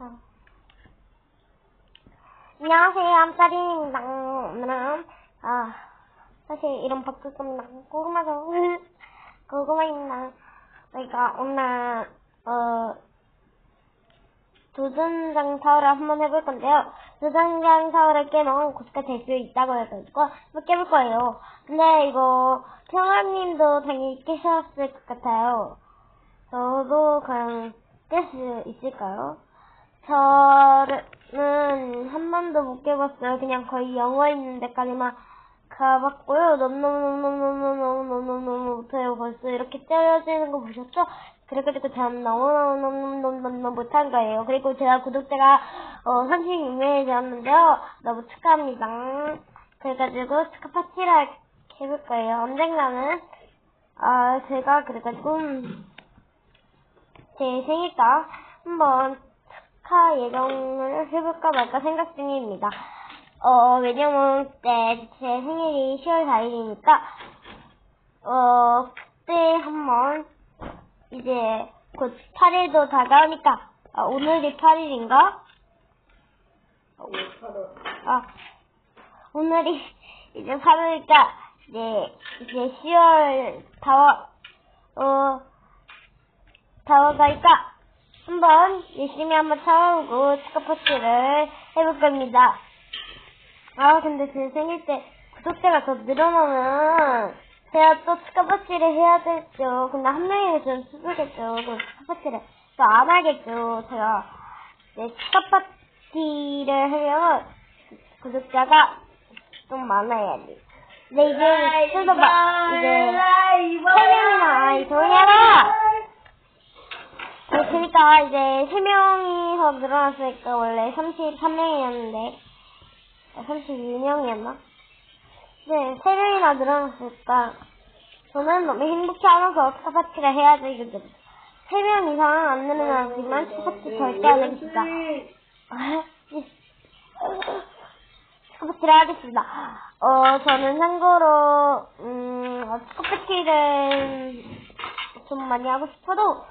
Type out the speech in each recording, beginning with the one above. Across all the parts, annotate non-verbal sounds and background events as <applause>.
어. 안녕하세요, 암살입니다. 오늘은, 아, 사실 바꿀 겁니다. 고구마서, 고구마입니다. 저희가 오늘, 어, 도전장 타워를 한번 해볼 건데요. 도전장 타워를 깨면 고스가 될 수 있다고 해가지고 한번 깨볼 거예요. 근데 이거 평화님도 당연히 깨셨을 것 같아요. 저도 그냥 깰 수 있을까요? 저는 한 번도 못 깨봤어요. 그냥 거의 영어 있는 데까지만 가봤고요. 너무너무너무너무너무너무너무 못해요. 벌써 이렇게 떨어지는 거 보셨죠? 그래가지고 전 너무너무너무너무 못한 거예요. 그리고 제가 구독자가 어, 36명이 되었는데요. 너무 축하합니다. 그래가지고 축하 파티를 해볼 거예요. 언젠가는 아 제가 그래가지고 제 생일까 한번 축하 예정을 해볼까 말까 생각 중입니다. 어, 왜냐면 그때 제 생일이 10월 4일이니까, 어, 그때 한번 이제 곧 8일도 다가오니까, 아, 오늘이 8일인가? 아, 오늘이 이제 8일이니까, 이제, 이제 10월 다와, 어, 다와가니까, 한번 열심히 한번 찾아오고 파티를 해볼 겁니다. 아, 근데 제 생일 때 구독자가 더 늘어나면 제가 또 파티를 해야 되죠. 근데 한 명이 좀 수수겠죠. 그 축하 파티를 또 안 하겠죠. 제가 네, 축하 파티를 하려면 구독자가 좀 많아야지. 근데 이제 좀더 막 이제 세 명이나 아이 조용히 해라. 네, 그러니까 이제 세 명이서 늘어났으니까 원래 33명이었는데 32명이었나? 네, 세 명이나 늘어났으니까 저는 너무 행복해하면서 축하파티를 해야지 이거 세명 이상 안 늘어나지만 축하파티 절대 안 하겠습니다. 축하파티를 하겠습니다. 어, 저는 참고로 음, 어, 축하파티를 좀 많이 하고 싶어도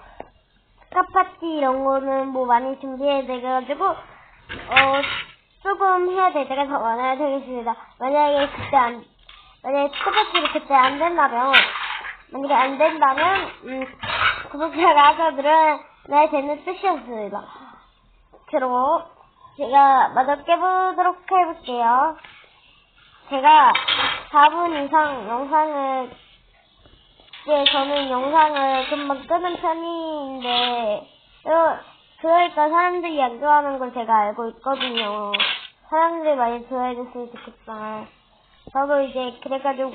축하파티 이런 거는 뭐 많이 준비해야 돼가지고 어 조금 해야 될 때가 더 많아야 되겠습니다. 만약에 그때 안 만약에 축하파티를 그때 안 된다면 만약에 안 된다면 음 구독자가 아까들은 내 되는 뜻이었습니다. 그리고 제가 마저 깨보도록 해볼게요. 제가 4분 이상 영상을 예, 저는 영상을 금방 끄는 편인데, 어, 그러니까 사람들이 안 좋아하는 걸 제가 알고 있거든요. 사람들이 많이 좋아해줬으면 좋겠다. 저도 이제 그래가지고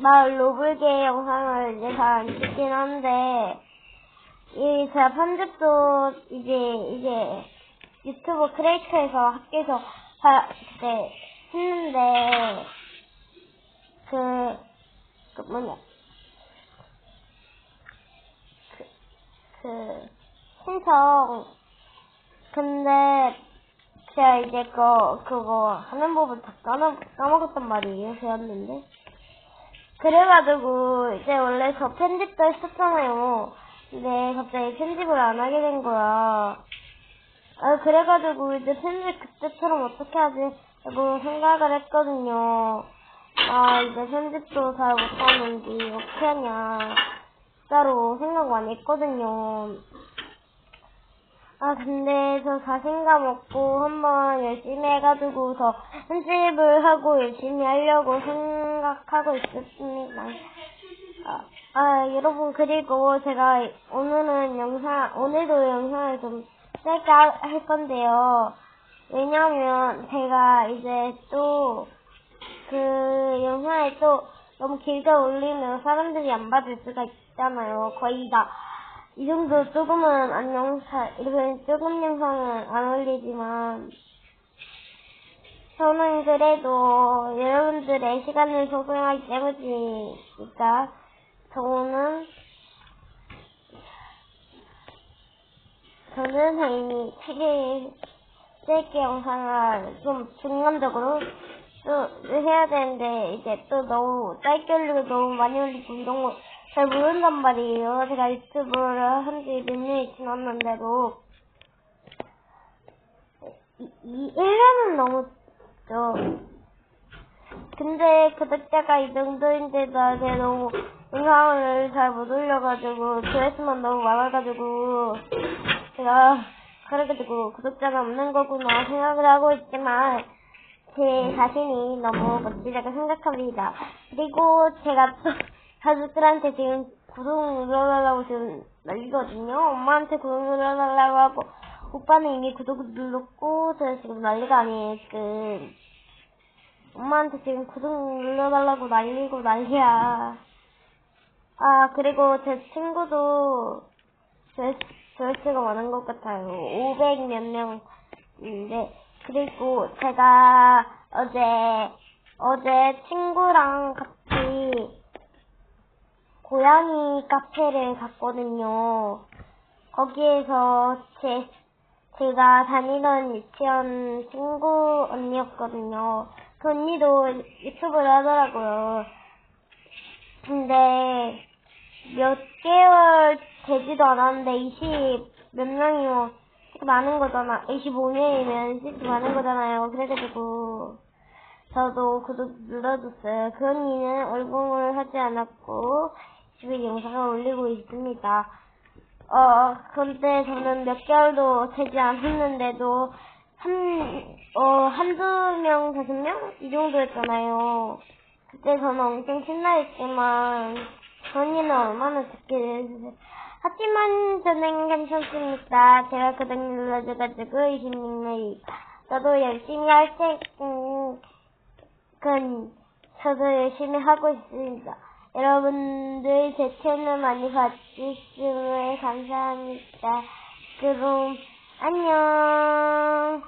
마을 로블게 영상을 이제 잘 안 찍긴 한데, 이 제가 편집도 이제 이제 유튜브 크리에이터에서 학교에서 다 그때 했는데 그, 그 뭐냐 그 신청. 근데 제가 이제 그 그거 하는 법을 다 까먹, 까먹었단 말이에요 배웠는데. 그래가지고 이제 원래 저 편집도 했었잖아요. 근데 갑자기 편집을 안 하게 된 거야. 아 그래가지고 이제 편집 그때처럼 어떻게 하지? 하고 생각을 했거든요. 아 이제 편집도 잘 못하는지 어떻게 하냐 진짜로 생각 많이 했거든요. 아, 근데 저 자신감 없고 한번 열심히 해가지고 더 편집을 하고 열심히 하려고 생각하고 있었습니다. 아, 아, 여러분, 그리고 제가 오늘은 영상, 오늘도 영상을 좀 짧게 할 건데요. 왜냐면 제가 이제 또 그 영상에 또 너무 길게 올리면 사람들이 안 받을 수가 있잖아요. 거의 다. 이 정도 조금은 안 영상, 이렇게 조금 영상은 안 올리지만, 저는 그래도 여러분들의 시간을 소중하기 때문이니까, 저는, 저는 당연히 책에 짧게 영상을 좀 중간적으로 또 해야 되는데 이제 또 너무 짧게 올리고 너무 많이 올리고 이런 거 잘 모른단 말이에요. 제가 유튜브를 한 지 몇 년이 지났는데도 이, 이 1년은 넘었죠. 근데 구독자가 이 정도인데도 제가 너무 영상을 잘 못 올려가지고 조회수만 너무 많아가지고 제가 그래가지고 구독자가 없는 거구나 생각을 하고 있지만 제 자신이 너무 멋지다고 생각합니다. 그리고 제가 또 <laughs> 가족들한테 지금 구독 눌러달라고 지금 난리거든요. 엄마한테 구독 눌러달라고 하고 오빠는 이미 구독 눌렀고 저 지금 난리가 아니에요 지금. 엄마한테 지금 구독 눌러달라고 난리고 난리야. 아, 그리고 제 친구도 조회수, 조회수가 많은 것 같아요. 500 몇 명인데. 그리고 제가 어제, 어제 친구랑 같이 고양이 카페를 갔거든요. 거기에서 제, 제가 다니던 유치원 친구 언니였거든요. 그 언니도 유튜브를 하더라고요. 근데 몇 개월 되지도 않았는데 20몇 되게 많은 거잖아. 25명이면 진짜 많은 거잖아요. 그래가지고 저도 구독 눌러줬어요. 그 언니는 얼굴을 하지 않았고 집에 영상을 올리고 있습니다. 어, 근데 저는 몇 개월도 되지 않았는데도 한, 어, 한두 명, 다섯 명? 이 정도였잖아요. 그때 저는 엄청 신나했지만, 그 언니는 얼마나 좋게 됐어요. 하지만 저는 괜찮습니다. 제가 그덕 눌러줘가지고 26명이. 저도 열심히 할 테니, 그, 저도 열심히 하고 있습니다. 여러분들 제 채널 많이 봐주시면 감사합니다. 그럼, 안녕.